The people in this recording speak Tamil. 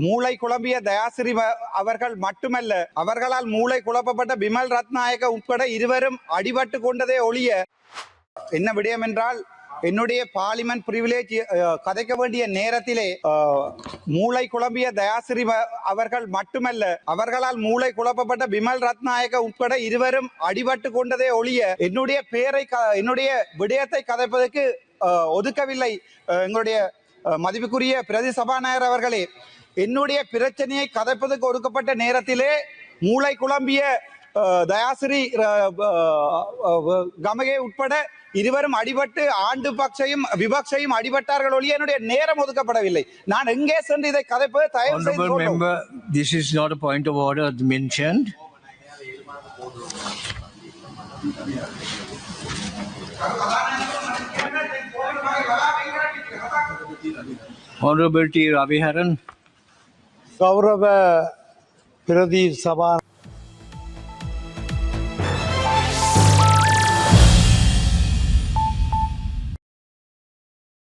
மூளை குழம்பிய தயாசிரி அவர்கள் மட்டுமல்ல அவர்களால் மூளை குழப்பப்பட்ட பிமல் ரத்நாயக உட்பட இருவரும் அடிபட்டு கொண்டதே ஒழிய என்ன விடயம் என்றால் என்னுடைய பார்லிமெண்ட் பிரிவிலேஜ் கதைக்க வேண்டிய நேரத்திலே மூளை குழம்பிய தயாசிரி அவர்கள் மட்டுமல்ல அவர்களால் மூளை குழப்பப்பட்ட பிமல் ரத்நாயக உட்பட இருவரும் அடிபட்டு கொண்டதே ஒழிய என்னுடைய பெயரை க- என்னுடைய விடயத்தை கதைப்பதற்கு ஒதுக்கவில்லை எங்களுடைய மதிப்புக்குரிய பிரதி சபாநாயகர் அவர்களே என்னுடைய பிரச்சனையை கதைப்பதற்கு ஒதுக்கப்பட்ட நேரத்திலே மூளை குழம்பிய தயாசிரி கமகே உட்பட இருவரும் அடிபட்டு ஆண்டு பக்ஷையும் விபக்ஷையும் அடிபட்டார்கள் ஒழிய என்னுடைய நேரம் ஒதுக்கப்படவில்லை. நான் எங்கே சென்று இதை கதைப்பது? தயவு செய்து member, this is not a point of Honorable T. Raviharan. கௌரவ பிரதி சபா